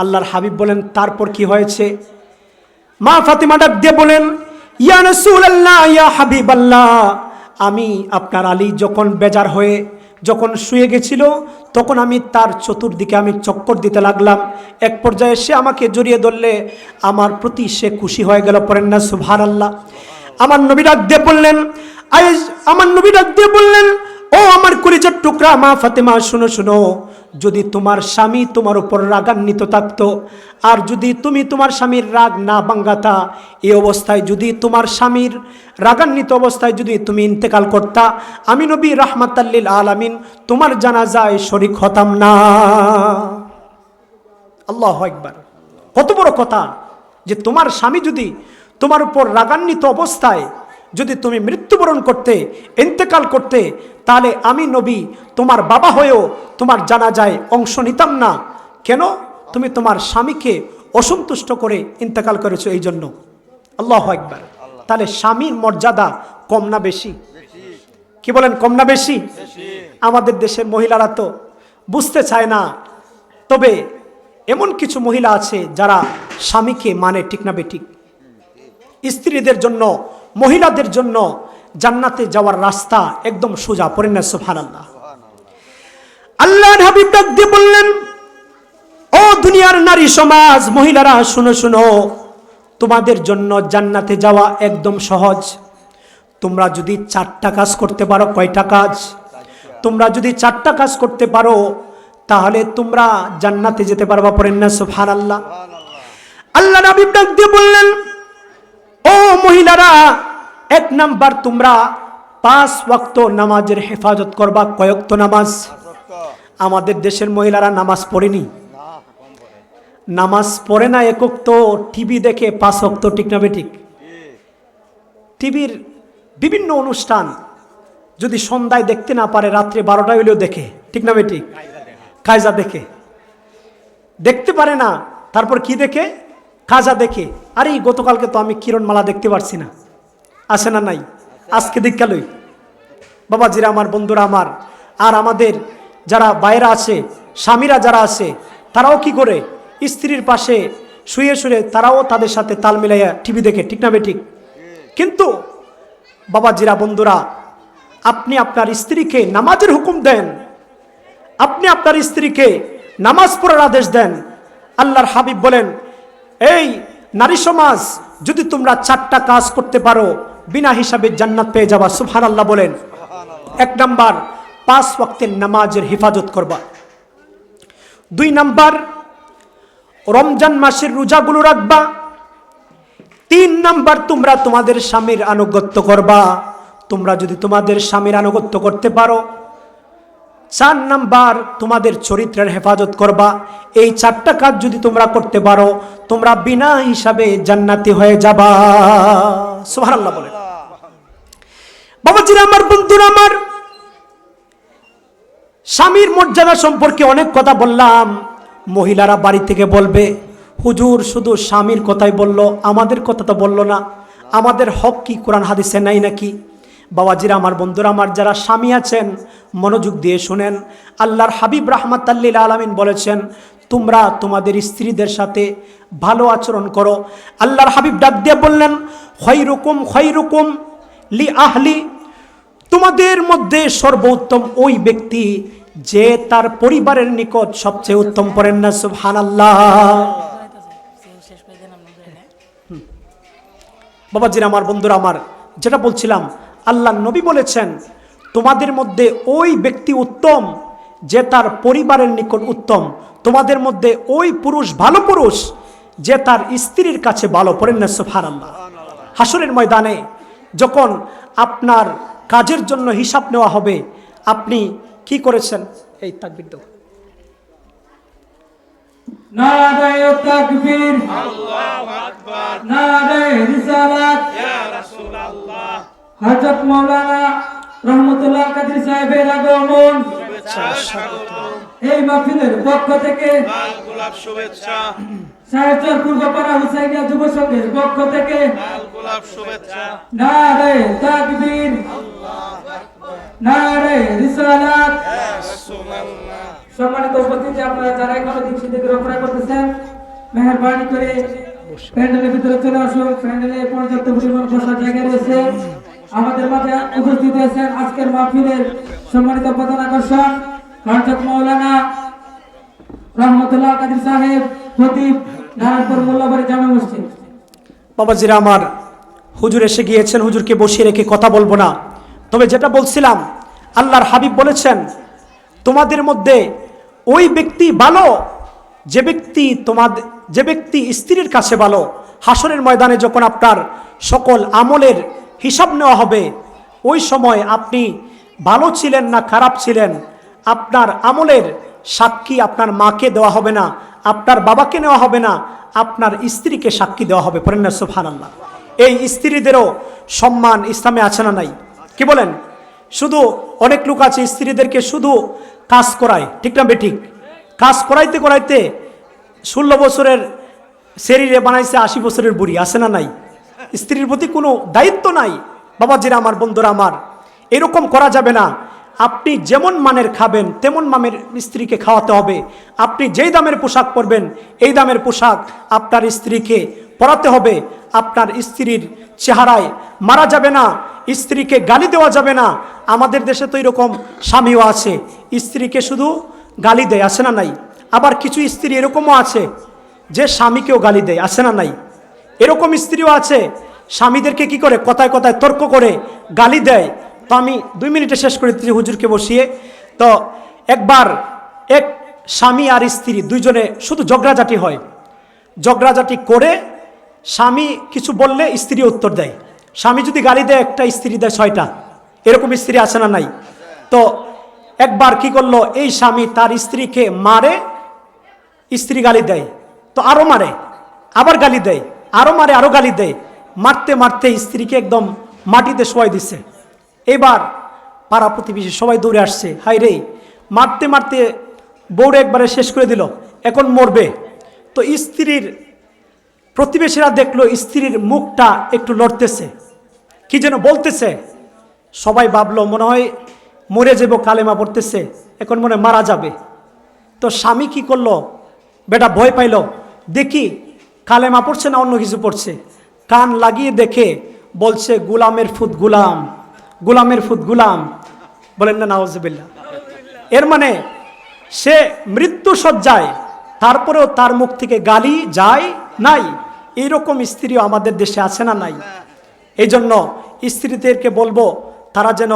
আল্লাহর হাবিব বলেন, তারপর কি হয়েছে? মা ফাতিমা ডাক দিয়ে বলেন, ইয়া রাসূলুল্লাহ আমি আপনার আলী যখন বেজার হয়ে যখন শুয়ে গেছিল, তখন আমি তার চতুর্দিকে আমি চক্কর দিতে লাগলাম। এক পর্যায়ে সে আমাকে জড়িয়ে ধরলে, আমার প্রতি সে খুশি হয়ে গেল। পরেন না সুভার আল্লাহ আমার নবী ডাক দিয়ে বললেন আমার নবী ডাক দিয়ে বললেন ও আমার কলিজার টুকরা, মা ফাতেমা, শুনো শুনো। যদি তোমার স্বামী তোমার উপর রাগান্বিত থাকতো, আর যদি তুমি তোমার স্বামীর রাগ না বাঙ্গাতা এই অবস্থায় যদি তোমার স্বামীর রাগান্বিত অবস্থায় যদি তুমি ইন্তেকাল করতা, আমি নবী রাহমাতাল্লিল আলামিন তোমার জানাজায় শরিক হতাম না। আল্লাহ একবার কত বড় কথা যে তোমার স্বামী যদি তোমার উপর রাগান্বিত অবস্থায় যদি তুমি মৃত্যুবরণ করতে, ইন্তেকাল করতে, তাহলে আমি নবী, তোমার বাবা হয়েও তোমার জানাজায় অংশ নিতাম না। কেন? তুমি তোমার স্বামীকে অসন্তুষ্ট করে ইন্তেকাল করেছ এই জন্য আল্লাহ একবার তাহলে স্বামীর মর্যাদা কম না বেশি? কি বলেন, কম না বেশি? আমাদের দেশের মহিলারা তো বুঝতে চায় না। তবে এমন কিছু মহিলা আছে যারা স্বামীকে মানে ঠিক না বেঠিক। স্ত্রীদের জন্য মহিলাদের জন্য জান্নাতে যাওয়ার রাস্তা একদম সোজা পড়েন না সুফান আল্লাহ আল্লাহ হাবিব ডাক দিয়ে বললেন, ও দুনিয়ার নারী সমাজ, মহিলারা, শুনো শুনো, তোমাদের জন্য জান্নাতে যাওয়া একদম সহজ। তোমরা যদি চারটা কাজ করতে পারো, কয়টা কাজ? তোমরা যদি চারটা কাজ করতে পারো, তাহলে তোমরা জান্নাতে যেতে পারবা পড়েন না সুফান আল্লাহ আল্লাহ নবী দিয়ে বললেন ও মহিলারা, এক নাম্বার তোমরা পাঁচ ওয়াক্ত নামাজের হেফাজত করবা। কয়ক্ত নামাজ? আমাদের দেশের মহিলারা নামাজ পড়েনি। নামাজ পড়ে না একক তো টিভি দেখে পাঁচ ওয়াক্ত, ঠিক না টিভির বিভিন্ন অনুষ্ঠান যদি সন্ধ্যায় দেখতে না পারে, রাত্রে বারোটা হইলেও দেখে, ঠিক না বেঠিক? কায়জা দেখে। দেখতে পারে না, তারপর কি দেখে? কাজা দেখে, আরে, গতকালকে তো আমি কিরণমালা দেখতে পারছি না। আসে না নাই? আজকে দীক্ষালই বাবাজিরা আমার বন্ধুরা আমার, আর আমাদের যারা বাইরা আছে, স্বামীরা যারা আছে, তারাও কি করে? স্ত্রীর পাশে শুয়ে শুয়ে তারাও তাদের সাথে তাল মিলাইয়া টিভি দেখে, ঠিক না ঠিক? কিন্তু বাবাজিরা বন্ধুরা, আপনি আপনার স্ত্রীকে নামাজের হুকুম দেন, আপনি আপনার স্ত্রীকে নামাজ পড়ার আদেশ দেন, আল্লাহর হাবিব বলেন এই নারী সমাজ যদি তোমরা চারটা কাজ করতে পারো, বিনা হিসাবে জান্নাত পেয়ে যাবা সুফান আল্লাহ বলেন। এক নাম্বার, পাঁচ ওয়াক্তের নামাজের হেফাজত করবা। দুই নাম্বার, রমজান মাসের রোজাগুলো রাখবা। তিন নাম্বার, তোমরা তোমাদের স্বামীর আনুগত্য করবা। তোমরা যদি তোমাদের স্বামীর আনুগত্য করতে পারো চার নাম্বার তোমাদের চরিত্রের হেফাজত করবা। এই চারটা কাজ যদি তোমরা করতে পারো, তোমরা বিনা হিসাবে জান্নাতি হয়ে যাবা। সুবহানাল্লাহ বলেন। বাবাজিরা, আমার বন্ধুরা, আমার স্বামীর মর্যাদা সম্পর্কে অনেক কথা বললাম। মহিলারা বাড়ি থেকে বলবে, হুজুর, শুধু স্বামীর কথাই বলল, আমাদের কথা তো বলল না। আমাদের হক কি? কোরআন হাদিসে নাই নাকি? বাবাজিরা, আমার বন্ধুরা, আমার যারা স্বামী আছেন, মনোযোগ দিয়ে শুনেন। আল্লাহর হাবিব রাহমাত আল্লিল আলমিন বলেছেন, তোমরা তোমাদের স্ত্রীদের সাথে ভালো আচরণ করো। আল্লাহর হাবিব ডাক দিয়ে বললেন, খৈরুকুম খৈরুকুম লি আহলি। তোমাদের মধ্যে সর্বোত্তম ওই ব্যক্তি যে তার পরিবারের নিকট সবচেয়ে উত্তম পড়েন না সুবহান আল্লাহ বাবাজির, আমার বন্ধুরা, আমার যেটা বলছিলাম আল্লাহ নবী বলেছেন তোমাদের মধ্যে ওই ব্যক্তি উত্তম যে তার পরিবারের নিকট উত্তম। তোমাদের মধ্যে ওই পুরুষ ভালো পুরুষ যে তার স্ত্রীর কাছে ভালো পড়েন না সুফান আল্লাহ হাসরের ময়দানে যখন আপনার কাজের জন্য হিসাব নেওয়া হবে আপনি কি করেছেন? এই তাকবির দাও। নারায় তাকবীর। নারায় রিসালাত। হযরত মাওলানা রহমতুল্লাহ কাদের সাহেবের আগমন। এই মাহফিলের পক্ষ থেকে লাল গোলাপ শুভেচ্ছা। সাহেবচর পূর্বপাড়া হুসাইনিয়া যুব সংঘের পক্ষ থেকে লাল গোলাপ শুভেচ্ছা। নারায় তাকবীর নারায় রিসালাত। সম্মানিত উপস্থিতি আপনারা যারা এখনও দিন সিদ্দিকের অপেক্ষা করতেছেন মেহরবানি করে প্যান্ডেলের ভিতরে চলে আসুন। প্যান্ডেলে পর্যাপ্ত পরিমাণ বসার জায়গা রয়েছে। আমাদের মাঝে উপস্থিত হয়েছেন আজকের মাহফিলের সম্মানিত প্রধান আকর্ষণ হরজত মৌলানা রহমতুল্লাহ কাদির সাহেব, খতিব নারায়ণপুর মোল্লাবাড়ি জামে মসজিদ। বাবাজিরা আমার, হুজুর এসে গিয়েছেন, হুজুরকে বসিয়ে রেখে কথা বলব না। তবে যেটা বলছিলাম, আল্লাহর হাবিব বলেছেন, তোমাদের মধ্যে ওই ব্যক্তি ভালো, যে ব্যক্তি তোমাদের যে ব্যক্তি স্ত্রীর কাছে ভালো। হাসরের ময়দানে যখন আপনার সকল আমলের হিসাব নেওয়া হবে। ওই সময় আপনি ভালো ছিলেন না খারাপ ছিলেন, আপনার আমলের সাক্ষী আপনার মাকে দেওয়া হবে না, আপনার বাবাকে নেওয়া হবে না, আপনার স্ত্রীকে সাক্ষী দেওয়া হবে। পরেন না সুফান এই স্ত্রীদেরও সম্মান ইসলামে আছে না নাই? কি বলেন? শুধু অনেক লোক আছে স্ত্রীদেরকে শুধু কাজ করায়। ঠিক না বেঠিক? কাজ করাইতে করাইতে ষোলো বছরের শরীরে বানাইছে আশি বছরের বুড়ি, আছে না নাই? স্ত্রীর প্রতি কোনো দায়িত্ব নাই বাবা বাবাজিরা আমার, বন্ধুরা আমার। এরকম করা যাবে না। আপনি যেমন মানের খাবেন, তেমন মামের স্ত্রীকে খাওয়াতে হবে। আপনি যেই দামের পোশাক পরবেন, এই দামের পোশাক আপনার স্ত্রীকে পরাতে হবে। আপনার স্ত্রীর চেহারায় মারা যাবে না, স্ত্রীকে গালি দেওয়া যাবে না। আমাদের দেশে তো এরকম স্বামীও আছে, স্ত্রীকে শুধু গালি দেয় আছে না নাই। আবার কিছু স্ত্রী এরকমও আছে, যে স্বামীকেও গালি দেয় আছে না নাই। এরকম স্ত্রীও আছে, স্বামীদেরকে কি করে কথায় কথায় তর্ক করে, গালি দেয়। তো আমি দুই মিনিটে শেষ করে দিচ্ছি হুজুরকে বসিয়ে। তো একবার এক স্বামী আর স্ত্রী দুইজনে শুধু ঝগড়াঝাটি হয়। ঝগড়াঝাটি করে স্বামী কিছু বললে স্ত্রী উত্তর দেয়। স্বামী যদি গালি দেয়, একটা স্ত্রী দেয় ছয়টা। এরকম স্ত্রী আছে না নাই? তো একবার কি করল, এই স্বামী তার স্ত্রীকে মারে, স্ত্রী গালি দেয়। তো আরও মারে, আবার গালি দেয়। আরও মারে আরও গালি দেয়। মারতে মারতে স্ত্রীকে একদম মাটিতে শোয়াই দিচ্ছে এবার পাড়া প্রতিবেশী সবাই দৌড়ে আসছে। হাই রে, মারতে মারতে বউরে একবারে শেষ করে দিল। এখন মরবে। তো স্ত্রীর প্রতিবেশীরা দেখল স্ত্রীর মুখটা একটু লড়তেছে। কি যেন বলতেছে। সবাই ভাবলো, মনে হয় মরে যাব, কালেমা পড়তেছে। এখন মনে মারা যাবে। তো স্বামী কি করল? বেটা ভয় পাইল। দেখি কালেমা পড়ছে না অন্য কিছু পড়ছে? কান লাগিয়ে দেখে বলছে, গুলামের ফুত গুলাম, গুলামের ফুত গুলাম। বলেন না নওয়াজবিল্লা এর মানে সে মৃত্যু সজ্জায় তারপরেও তার মুখ থেকে গালি যায় নাই। এইরকম স্ত্রীও আমাদের দেশে আছে না নাই? এই জন্য স্ত্রীদেরকে বলব, তারা যেন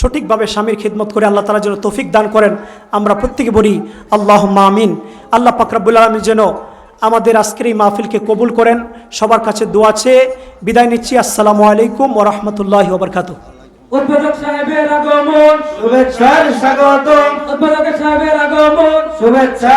সঠিকভাবে স্বামীর খিদমত করে আল্লাহ তারা যেন তৌফিক দান করেন। আমরা প্রত্যেকে বলি আল্লাহ মামিন আল্লাহ পাকরাবুল আলমী যেন আমাদের আজকের এই মাহফিলকে কবুল করেন। সবার কাছে দোয়া চেয়ে বিদায় নিচ্ছি। আসসালামু আলাইকুম ও রহমতুল্লাহ ওবরকাতু উদ্বোধক সাহেবের আগমন শুভেচ্ছার স্বাগত উদ্বোধক সাহেবের আগমন শুভেচ্ছা।